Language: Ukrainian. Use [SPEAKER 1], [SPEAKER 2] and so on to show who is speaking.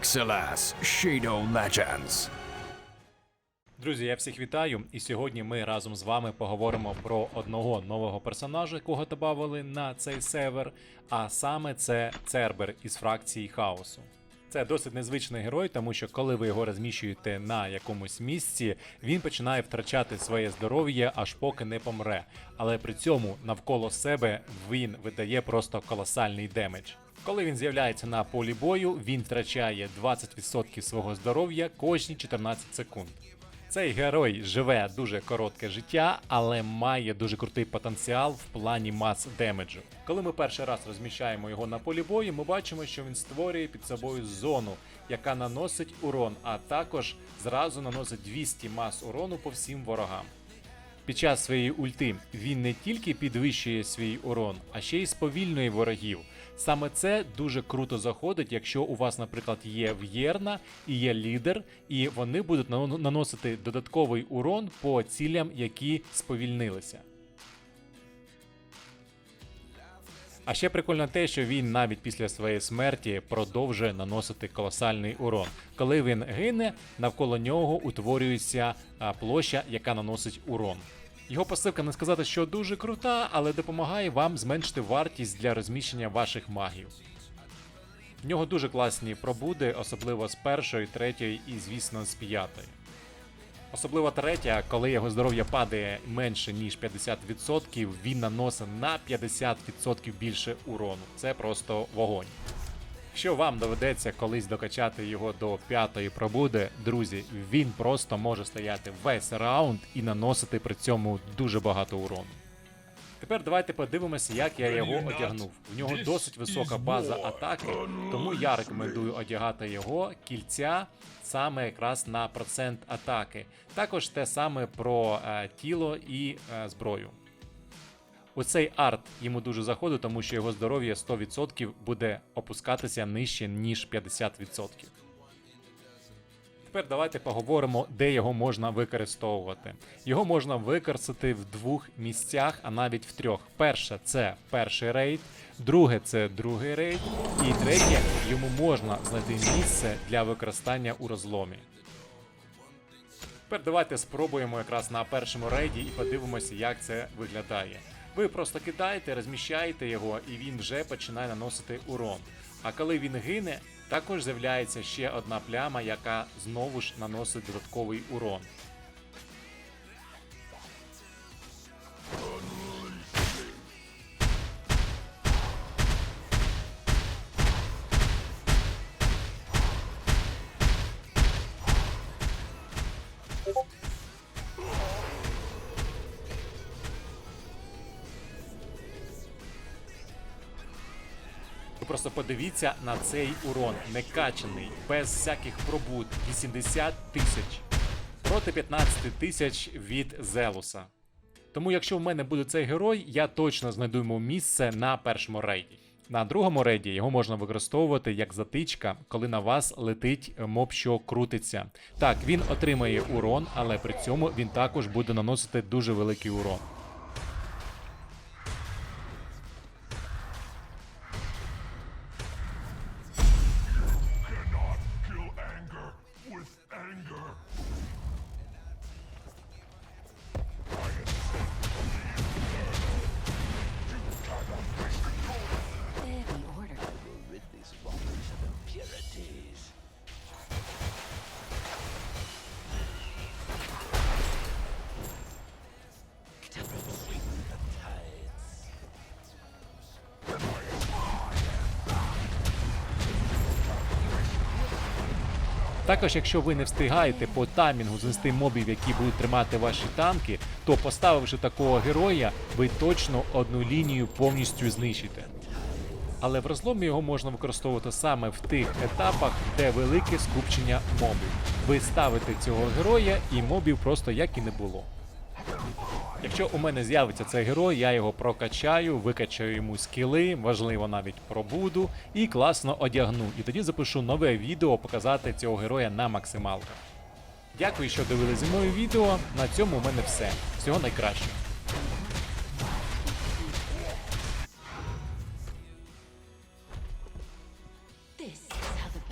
[SPEAKER 1] XLS Shadow Legends.
[SPEAKER 2] Друзі, я всіх вітаю, і сьогодні ми разом з вами поговоримо про одного нового персонажа, якого додали на цей сервер, а саме це Цербер із фракції Хаосу. Це досить незвичний герой, тому що коли ви його розміщуєте на якомусь місці, він починає втрачати своє здоров'я, аж поки не помре. Але при цьому навколо себе він видає просто колосальний демедж. Коли він з'являється на полі бою, він втрачає 20% свого здоров'я кожні 14 секунд. Цей герой живе дуже коротке життя, але має дуже крутий потенціал в плані мас демеджу. Коли ми перший раз розміщаємо його на полі бою, ми бачимо, що він створює під собою зону, яка наносить урон, а також зразу наносить 200 мас урону по всім ворогам. Під час своєї ульти він не тільки підвищує свій урон, а ще й сповільнює ворогів. Саме це дуже круто заходить, якщо у вас, наприклад, є в'єрна і є лідер, і вони будуть нано- наносити додатковий урон по цілям, які сповільнилися. А ще прикольно те, що він навіть після своєї смерті продовжує наносити колосальний урон. Коли він гине, навколо нього утворюється площа, яка наносить урон. Його посилка не сказати, що дуже крута, але допомагає вам зменшити вартість для розміщення ваших магів. В нього дуже класні пробуди, особливо з першої, третьої і, звісно, з п'ятої. Особливо третя, коли його здоров'я падає менше ніж 50%, він наносить на 50% більше урону. Це просто вогонь. Якщо вам доведеться колись докачати його до п'ятої пробуди, друзі, він просто може стояти весь раунд і наносити при цьому дуже багато урону. Тепер давайте подивимося, як я його одягнув. В нього досить висока база атаки, тому я рекомендую одягати його кільця саме якраз на процент атаки. Також те саме про е, тіло і е, зброю. Оцей арт йому дуже заходить, тому що його здоров'я 100% буде опускатися нижче, ніж 50%. Тепер давайте поговоримо, де його можна використовувати. Його можна використати в двох місцях, а навіть в трьох. Перше це перший рейд, друге це другий рейд, і третє йому можна знайти місце для використання у розломі. Тепер давайте спробуємо якраз на першому рейді і подивимося, як це виглядає. Ви просто кидаєте, розміщаєте його, і він вже починає наносити урон. А коли він гине, також з'являється ще одна пляма, яка знову ж наносить додатковий урон. Ви просто подивіться на цей урон, некачаний, без всяких пробуд, 80 тисяч проти 15 тисяч від Зелуса. Тому, якщо в мене буде цей герой, я точно знайду йому місце на першому рейді. На другому рейді його можна використовувати як затичка, коли на вас летить моб, що крутиться. Так, він отримає урон, але при цьому він також буде наносити дуже великий урон. Також, якщо ви не встигаєте по таймінгу знести мобів, які будуть тримати ваші танки, то поставивши такого героя, ви точно одну лінію повністю знищите. Але в розломі його можна використовувати саме в тих етапах, де велике скупчення мобів. Ви ставите цього героя, і мобів просто як і не було. Якщо у мене з'явиться цей герой, я його прокачаю, викачаю йому скіли, важливо навіть пробуду, і класно одягну. І тоді запишу нове відео показати цього героя на максималках. Дякую, що дивилися зі мною відео. На цьому у мене все. Всього найкращого.